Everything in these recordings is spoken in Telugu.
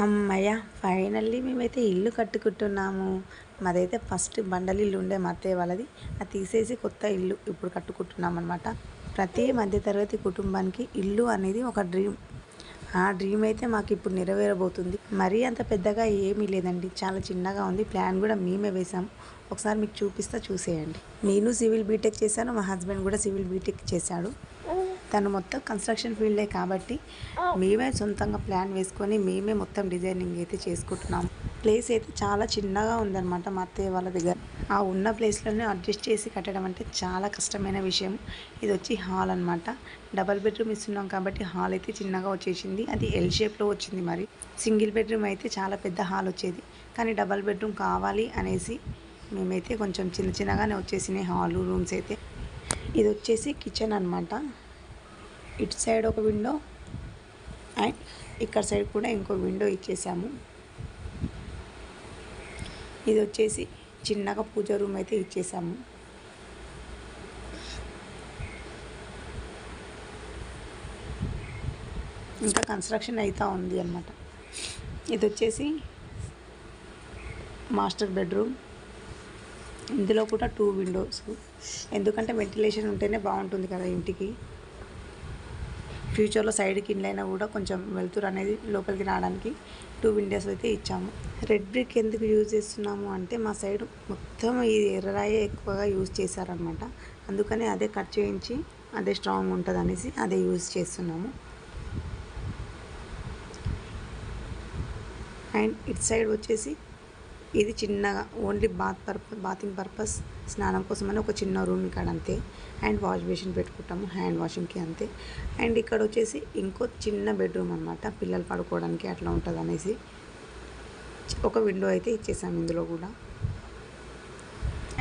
అమ్మయ్య ఫైనల్లీ మేమైతే ఇల్లు కట్టుకుంటున్నాము. మాదైతే ఫస్ట్ బండలిల్లు ఉండే మా అత్తయ్య వాళ్ళది. అది తీసేసి కొత్త ఇల్లు ఇప్పుడు కట్టుకుంటున్నాం అనమాట ప్రతి మధ్యతరగతి కుటుంబానికి ఇల్లు అనేది ఒక డ్రీమ్ ఆ డ్రీమ్ అయితే మాకు ఇప్పుడు నెరవేరబోతుంది. మరీ అంత పెద్దగా ఏమీ లేదండి. చాలా చిన్నగా ఉంది. ప్లాన్ కూడా మేమే వేసాము ఒకసారి మీకు చూపిస్తా చూసేయండి. నేను సివిల్ బీటెక్ చేశాను. మా హస్బెండ్ కూడా సివిల్ బీటెక్ చేశాడు. తను మొత్తం కన్స్ట్రక్షన్ ఫీల్డే కాబట్టి మేమే సొంతంగా ప్లాన్ వేసుకొని మేమే మొత్తం డిజైనింగ్ అయితే చేసుకుంటున్నాం. ప్లేస్ అయితే చాలా చిన్నగా ఉందన్నమాట మా అత్తయ్య వాళ్ళ దగ్గర. ఆ ఉన్న ప్లేస్లోనే అడ్జస్ట్ చేసి కట్టడం అంటే చాలా కష్టమైన విషయం. ఇది వచ్చి హాల్ అనమాట డబల్ బెడ్రూమ్ ఇస్తున్నాం కాబట్టి హాల్ అయితే చిన్నగా వచ్చేసింది. అది ఎల్ షేప్లో వచ్చింది మరి. సింగిల్ బెడ్రూమ్ అయితే చాలా పెద్ద హాల్ వచ్చేది. కానీ డబల్ బెడ్రూమ్ కావాలి అనేసి మేమైతే కొంచెం చిన్న చిన్నగానే వచ్చేసినాయి హాలు రూమ్స్ అయితే. ఇది వచ్చేసి కిచెన్ అనమాట ఇటు సైడ్ ఒక విండో అండ్ ఇక్కడ సైడ్ కూడా ఇంకో విండో ఇచ్చేసాము. ఇది వచ్చేసి చిన్నగా పూజ రూమ్ అయితే ఇచ్చేసాము. ఇంకా కన్స్ట్రక్షన్ అవుతూ ఉంది అనమాట ఇది వచ్చేసి మాస్టర్ బెడ్రూమ్. ఇందులో కూడా టూ విండోస్. ఎందుకంటే వెంటిలేషన్ ఉంటేనే బాగుంటుంది కదా ఇంటికి. ఫ్యూచర్లో సైడ్కి ఇండ్లైనా కూడా కొంచెం వెళ్తురు అనేది లోపలికి రావడానికి టూ విండోస్ అయితే ఇచ్చాము. రెడ్ బ్రిక్ ఎందుకు యూజ్ చేస్తున్నాము అంటే మా సైడ్ మొత్తం ఈ ఎర్రరాయే ఎక్కువగా యూజ్ చేశారనమాట అందుకని అదే కట్ చేయించి అదే స్ట్రాంగ్ ఉంటుంది అనేసి అదే యూజ్ చేస్తున్నాము. అండ్ ఇట్ సైడ్ వచ్చేసి ఇది చిన్నగా only bath purpose bathing purpose స్నానం కోసమని ఒక చిన్న రూమ్ ఇక్కడ అంతే. అండ్ వాష్ బేసిన్ పెట్టుకుంటాము హ్యాండ్ వాషింగ్కి అంతే. అండ్ ఇక్కడ వచ్చేసి ఇంకో చిన్న బెడ్రూమ్ అనమాట పిల్లలు పడుకోవడానికి అట్లా ఉంటుంది అనేసి. ఒక విండో అయితే ఇచ్చేసాము ఇందులో కూడా.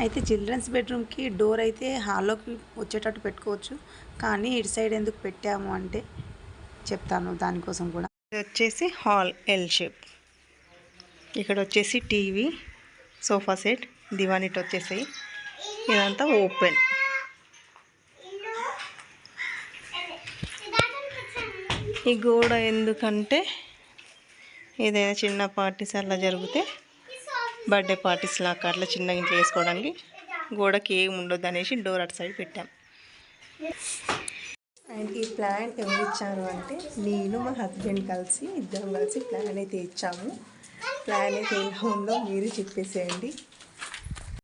అయితే చిల్డ్రన్స్ బెడ్రూమ్కి డోర్ అయితే హాల్లోకి వచ్చేటట్టు పెట్టుకోవచ్చు కానీ ఇటు సైడ్ ఎందుకు పెట్టాము అంటే చెప్తాను దానికోసం కూడా. వచ్చేసి హాల్ ఎల్ షేప్ ఇక్కడ వచ్చేసి టీవీ సోఫా సెట్ దివాన్ ఇటు వచ్చేసాయి. ఇదంతా ఓపెన్. ఈ గోడ ఎందుకంటే ఏదైనా చిన్న పార్టీస్ అలా జరిగితే బర్త్డే పార్టీస్ లాగా అట్లా చిన్న ఇంట్లో వేసుకోవడానికి గోడకి ఏమి ఉండొద్దు అనేసి డోర్ అటు సైడ్ పెట్టాం. అండ్ ఈ ప్లాన్ ఎవరు ఇచ్చారు అంటే నేను మా హస్బెండ్ కలిసి ఇద్దరం కలిసి ప్లాన్ అయితే ఇచ్చాము. ప్లాన్ అయితే ఎలా ఉందో మీరు చెప్పేసేయండి.